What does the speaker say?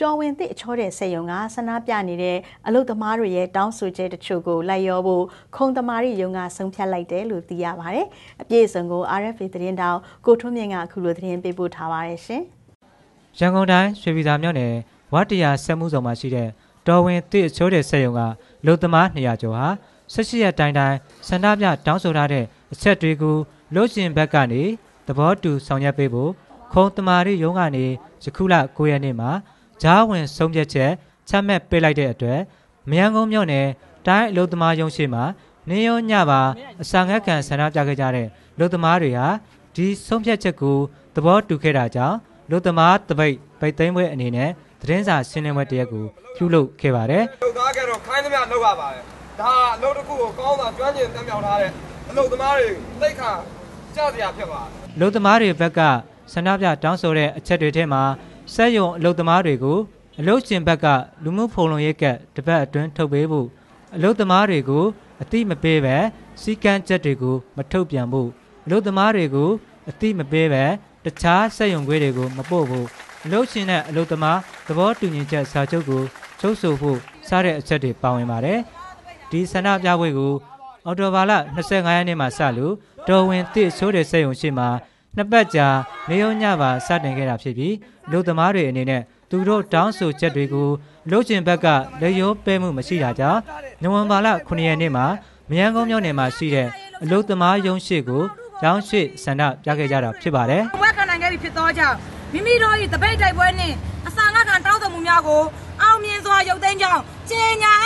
တော်ဝင်သည့်အချောတဲ့စေယုံကဆန္ဒပြနေတဲ့အလုသမားတွေရဲ့တောင်းဆိုချက်တချို့ကိုလိုက်ရောဖို့ခုံသမားရီယုံကဆုံးဖြတ်လိုက်တယ်လို့သိရပါတယ်။အပြည့်အစုံကို RFA သတင်းတောင်ကိုထွန်းမြင့်ကအခုလိုသတင်းပေးပို့ထားပါတယ်ရှင်။ရန်ကုန်တိုင်းရွှေပြည်သာမြို့နယ်ဝတ်တရာစက်မှုဆောင်မှာရှိတဲ့တော်ဝင်သည့်အချောတဲ့စေယုံကလုသမား200ကျော်ဟာ16ရက်တိုင်းတိုင်းဆန္ဒပြတောင်းဆိုထားတဲ့အချက်တွေကိုလို့ရှင်ဘက်ကနေသဘောတူဆောင်ရွက်ပေးဖို့ခုံတမာရီရုံးကနေယခုလ9ရက်နေ့မှာ ဂျားဝင်ဆုံးဖြတ်ချက်ချမှတ်ပေးလိုက်တဲ့အတွက်မယန်းကုန်းမြို့နယ်တိုင်းအလုသမားရုံးရှိမှာနေရောညပါအစာငတ်ခံဆန္ဒပြခဲ့ကြတဲ့လူသမားတွေဟာဒီဆုံးဖြတ်ချက်ကိုသဘောတူခဲ့တာကြောင့်လူသမားတပိတ်ပိတ်သိမ်းပွဲအနေနဲ့သတင်းစာရှင်းလင်းပွဲတရက်ကိုပြုလုပ်ခဲ့ပါတယ်။လူသားကတော့ခိုင်းသမျှလုပ်ရပါတယ်။ဒါအလုပ်တစ်ခုကိုကောင်းတာကျွမ်းကျင်တတ်မြောက်ထားတဲ့အလုပ်သမားတွေသိခါကြစရာဖြစ်ပါတယ်။လူသမားတွေဘက်ကဆန္ဒပြတောင်းဆိုတဲ့အချက်တွေထဲမှာ စက်ယုံအလုပ်သမားတွေကိုအလုပ်ရှင်ဘက်ကလူမှုဖုံလုံရေးကတပတ်အတွင်းထုတ်ပေးဖို့အလုပ်သမားတွေကိုအတိမပေးပဲစီကန်းချက်တွေကိုမထုတ်ပြန်ဖို့အလုပ်သမားတွေကိုအတိမပေးပဲတခြားစက်ယုံခွေးတွေကိုမပို့ဖို့အလုပ်ရှင်နဲ့အလုပ်သမားသဘောတူညီချက်စာချုပ်ကိုချုပ်ဆိုဖို့စတဲ့အချက်တွေပါဝင်ပါတယ်ဒီဆန္ဒပြပွဲကိုအော်တိုဘာလ25ရက်နေ့မှာစလို့တော်ဝင်တစ်ဆိုးတဲ့စက်ယုံရှိမှာ နှစ်ပတ်ကြာနေုံညပါစတင်ခဲ့တာဖြစ်ပြီးလူသမားတွေအနေနဲ့သူတို့တောင်းဆိုချက်တွေကိုလူကျင်ဘက်ကလေရိုးပဲမှုမရှိတာကြောင့်နိုဝင်ဘာလ9ရက်နေ့မှာမယန်းကုန်းမြို့နယ်မှာရှိတဲ့အလုသမားရုံးရှိကိုရောင်းရှိဆန္ဒပြခဲ့ကြတာဖြစ်ပါတယ်။ဝက်ခံနိုင်ခဲ့ပြီဖြစ်သောကြောင့်မိမိတို့၏တပိတ်တိုက်ပွဲနှင့်အစာငတ်ခံတောင်းဆိုမှုများကိုအောင်မြင်စွာရုပ်သိမ်းကြောင်းကြေညာအပ်ပါသည်။